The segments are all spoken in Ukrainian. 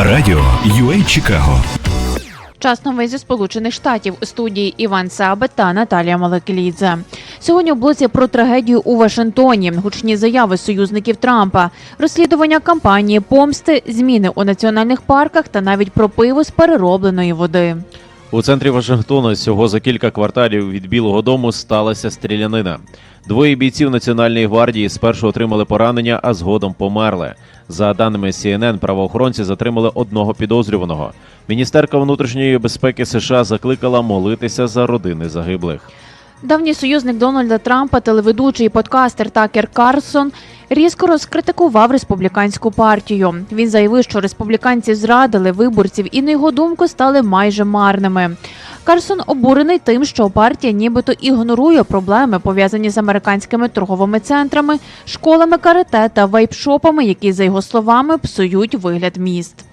Радіо UA Чикаго. Час новин зі Сполучених Штатів у студії Іван Сабе та Наталія Малеклідзе. Сьогодні у блоці про трагедію у Вашингтоні, гучні заяви союзників Трампа, розслідування кампанії помсти, зміни у національних парках та навіть про пиво з переробленої води. У центрі Вашингтона всього за кілька кварталів від Білого Дому сталася стрілянина. Двоє бійців Національної гвардії спершу отримали поранення, а згодом померли. За даними CNN, правоохоронці затримали одного підозрюваного. Міністерка внутрішньої безпеки США закликала молитися за родини загиблих. Давній союзник Дональда Трампа, телеведучий подкастер Такер Карсон, різко розкритикував республіканську партію. Він заявив, що республіканці зрадили виборців і на його думку стали майже марними. Карсон обурений тим, що партія нібито ігнорує проблеми, пов'язані з американськими торговими центрами, школами карате та вейпшопами, які, за його словами, псують вигляд міст.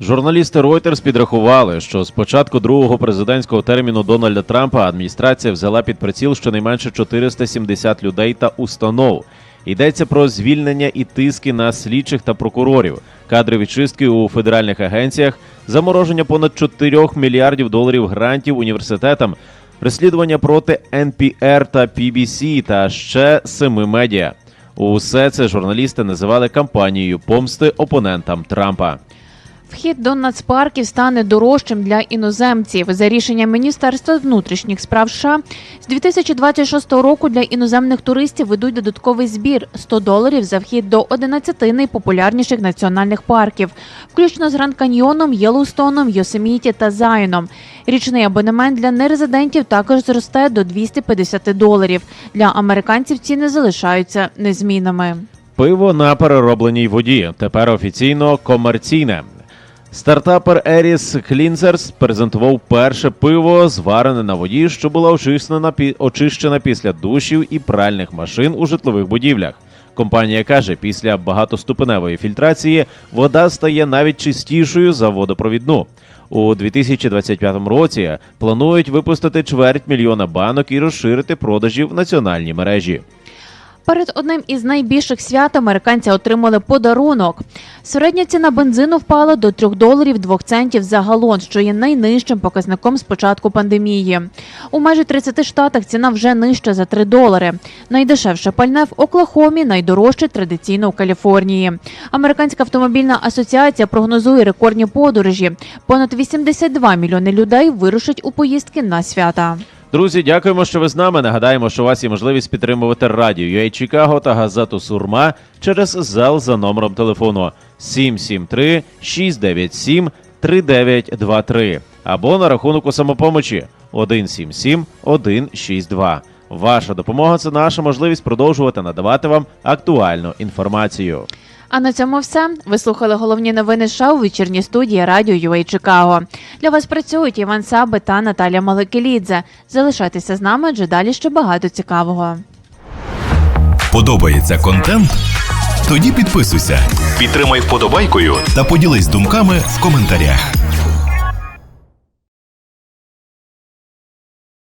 Журналісти Reuters підрахували, що з початку другого президентського терміну Дональда Трампа адміністрація взяла під приціл щонайменше 470 людей та установ. Йдеться про звільнення і тиски на слідчих та прокурорів, кадрові чистки у федеральних агенціях, замороження понад 4 мільярдів доларів грантів університетам, розслідування проти NPR та PBC та ще семи медіа. Усе це журналісти називали кампанією помсти опонентам Трампа. Вхід до нацпарків стане дорожчим для іноземців. За рішенням Міністерства внутрішніх справ США з 2026 року для іноземних туристів ведуть додатковий збір 100 доларів за вхід до 11 найпопулярніших національних парків, включно з Гранд Каньйоном, Єлоустоном, Йосеміті та Зайоном. Річний абонемент для нерезидентів також зросте до 250 доларів. Для американців ціни залишаються незмінними. Пиво на переробленій воді тепер офіційно комерційне. Стартапер Еріс Клінзерс презентував перше пиво, зварене на воді, що була очищена, очищена після душів і пральних машин у житлових будівлях. Компанія каже, після багатоступеневої фільтрації вода стає навіть чистішою за водопровідну. У 2025 році планують випустити чверть мільйона банок і розширити продажі в національній мережі. Перед одним із найбільших свят американці отримали подарунок. Середня ціна бензину впала до 3 доларів 2 центів за галон, що є найнижчим показником з початку пандемії. У майже 30 штатах ціна вже нижча за 3 долари. Найдешевше пальне в Оклахомі, найдорожче традиційно у Каліфорнії. Американська автомобільна асоціація прогнозує рекордні подорожі. Понад 82 мільйони людей вирушать у поїздки на свята. Друзі, дякуємо, що ви з нами. Нагадаємо, що у вас є можливість підтримувати радіо UA Чикаго та газету Сурма через зал за номером телефону 773 697 3923 або на рахунок у самопомочі 177 162. Ваша допомога це наша можливість продовжувати надавати вам актуальну інформацію. А на цьому все. Ви слухали головні новини США у вечірній студії радіо UA Чикаго. Для вас працюють Іван Саби та Наталя Маликелідзе. Залишайтеся з нами, адже далі ще багато цікавого. Подобається контент? Тоді підписуйся, підтримай вподобайкою та поділись думками в коментарях.